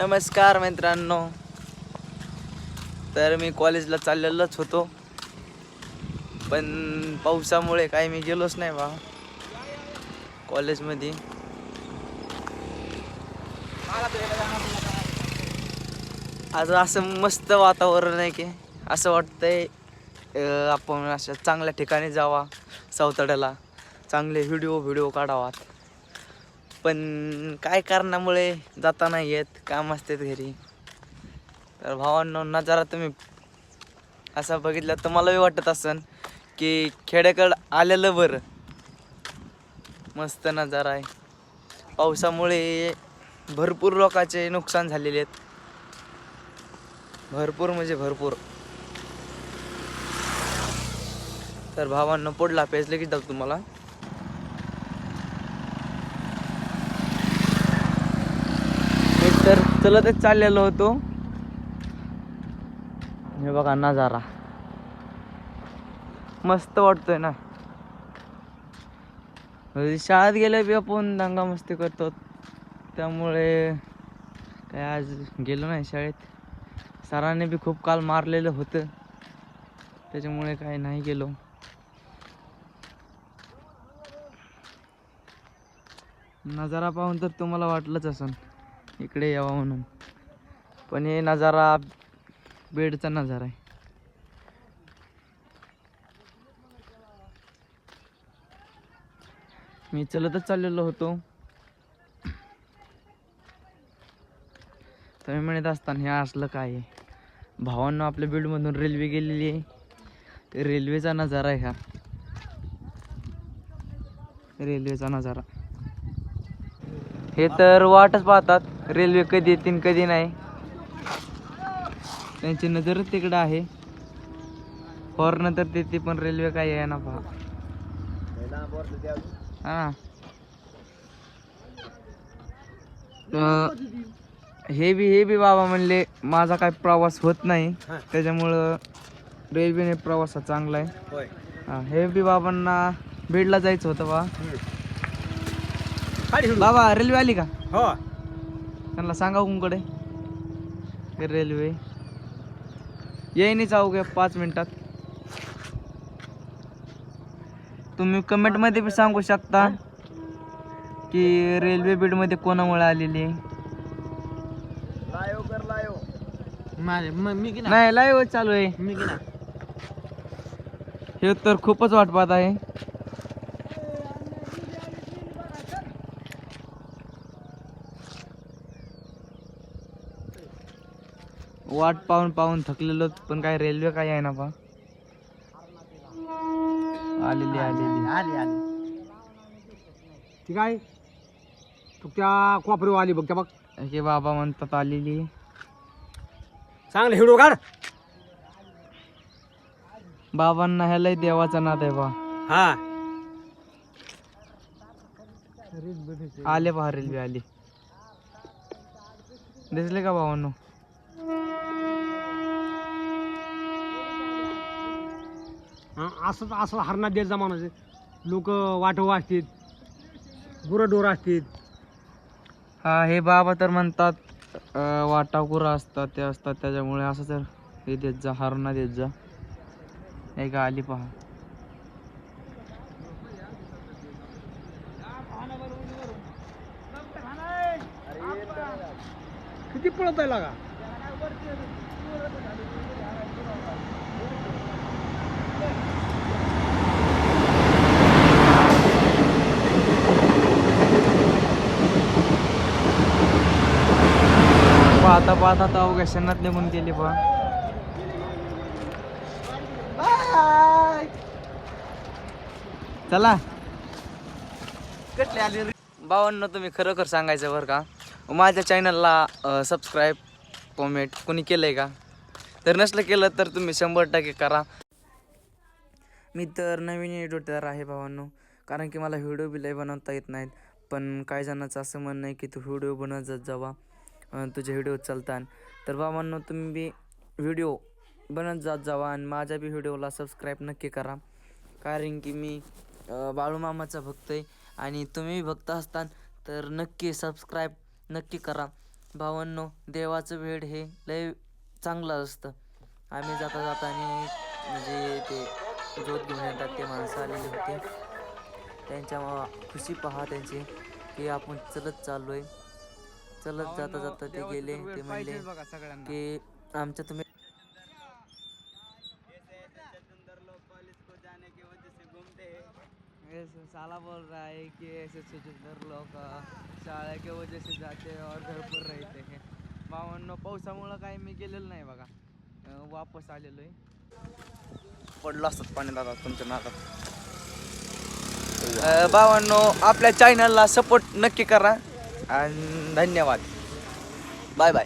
नमस्कार मित्रांनो. तर मी कॉलेजला चाललेलोच होतो. पण पावसामुळे काही मी गेलोच नाही बा. कॉलेजमध्ये आज असं मस्त वातावरण आहे की असं वाटतंय आपण अशा चांगल्या ठिकाणी जावा सावताड्याला. चांगले व्हिडिओ व्हिडिओ काढावात. पण काय कारणामुळे जाता नाही येत काम असतात घरी. तर भावांनो नजारा तुम्ही असा बघितलं तर मलाही वाटत असन की खेड्याकडं आलेलं बरं. मस्त नजारा आहे. पावसामुळे भरपूर लोकांचे नुकसान झालेले आहेत. भरपूर म्हणजे भरपूर. तर भावांनो पडला पेज लगेच दाखव तुम्हाला मी तर चलतच चाललेलो होतो. हे बघा नजारा. मस्त वाटतोय ना. म्हणजे शाळेत गेले बी आपण दंगा मस्ती करतो. त्यामुळे काय आज गेलो नाही शाळेत. सरांनी बी खूप काल मारलेलं होतं. त्याच्यामुळे काय नाही गेलो. नजारा पाहून तर तुम्हाला वाटलंच असन. इकडे यावा म्हणून. पण हे नजारा बेडचा नजारा आहे. मी चलतच चाललेलो होतो. तुम्ही म्हणत असताना हे असलं काय आहे? भावांना आपल्या बीडमधून रेल्वे गेलेली आहे. रेल्वेचा नजारा आहे हा. रेल्वेचा नजारा. हे तर वाटच पाहतात. रेल्वे कधी येतील कधी नाही. त्यांची नजरच तिकडं आहे. हॉर्न तर देते पण रेल्वे काय आहे ना पहा हा हे बी हे बी बाबा म्हणले माझा काय प्रवास होत नाही. त्याच्यामुळं रेल्वेने प्रवास हा चांगला आहे. हा, हे बी बाबांना बीडला जायचं होतं बा. बाबा रेल्वे आली का? हो. त्यांना सांगा कुंकडे रेल्वे. येईनच अवघ्या पाच मिनिटात. तुम्ही कमेंटमध्ये बी सांगू शकता की रेल्वे बीडमध्ये कोणामुळे आलेली नाही? लाईव्ह चालू आहे. हे तर खूपच वाट पाहत आहे. वाट पाहून पाहून थकलेलो पण काय रेल्वे काय आहे ना पा आलेली आलेली. आली आली. ती काय? तू त्या कोपऱ्यावर आली बघ त्या बघ. हे बाबा म्हणतात आलेली. चांगलं हिडो काढ बाबांना ह्यालाही देवाचा नाद आहे बा. हा. आले पहा रेल्वे आली. दिसले का भावांनो असंच असं हरणात देत जमानाचे लोक वाटो असतील गुरंढोर असतील. हा हे बाबा तर म्हणतात वाटाकुरा असतात ते असतात त्याच्यामुळे असं तर हे देत जा हरणा देत जा. हे का आली पहा. किती पळत आहे लागा? पाहता पाहता तर अवघ्या क्षणात निघून गेली पहा चला. कटले आले बावन्न तुम्ही खरोखर सांगायचं बरं का? माझ्या चॅनलला सबस्क्राईब कॉमेंट कोणी केलं आहे का? तर नसलं केलं तर तुम्ही शंभर टक्के करा. मी तर नवीन एडिटर आहे भावांनो. कारण की मला व्हिडिओ बी लय बनवता येत नाहीत. पण काही जणांचं असं म्हणणं आहे की तू व्हिडिओ बनवत जावा. तुझे व्हिडिओ चालतात तर भावांनो तुम्ही बी व्हिडिओ बनत जात जावा आणि माझ्या बी व्हिडिओला सबस्क्राईब नक्की करा. कारण की मी बाळूमामाचा भक्त आहे आणि तुम्ही भक्त असतान तर नक्की सबस्क्राईब नक्की करा. भावांनो देवाचं वेळ हे लय चांगलं असतं. आम्ही जाता जातानी म्हणजे ते जोत घेऊन येतात ते माणसं आलेले होते. त्यांच्या खुशी पहा त्यांची की आपण चलत चाललो आहे चलत जाता जाता ते गेले ते म्हणले की आमच्या तुम्ही ऐसे साला बोल रहा है कि ऐसे सुंदर लोग शाळा के वजह से जाते और घर पर रहते हैं। भावांनो पावसामुळं काही मी गेलेलं नाही बघा. वापस आलेलो आहे. पडलो असतात पाण्यात आता तुमच्या नाकात भावांनो आपल्या चॅनलला सपोर्ट नक्की करा. आणि धन्यवाद बाय बाय